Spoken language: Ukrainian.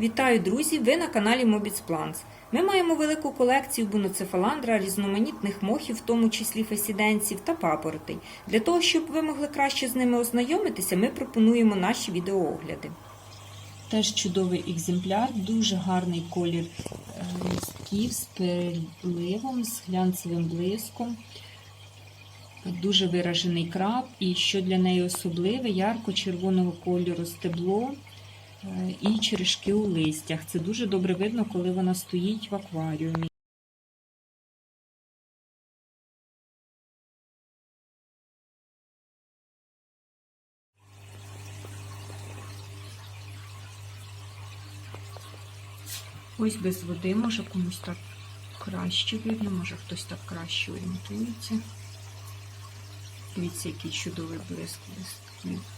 Вітаю, друзі! Ви на каналі Mobits Plants. Ми маємо велику колекцію буноцефаландра, різноманітних мохів, в тому числі фесіденців та папоротей. Для того, щоб ви могли краще з ними ознайомитися, ми пропонуємо наші відеоогляди. Теж чудовий екземпляр, дуже гарний колір е, листків з переливом, з глянцевим блиском. Дуже виражений краб, і що для неї особливе, ярко-червоного кольору стебло і черешки у листях. Це дуже добре видно, коли вона стоїть в акваріумі. Ось без води, може комусь так краще видно, може хтось так краще орієнтується. Дивіться, який чудовий блиск листків.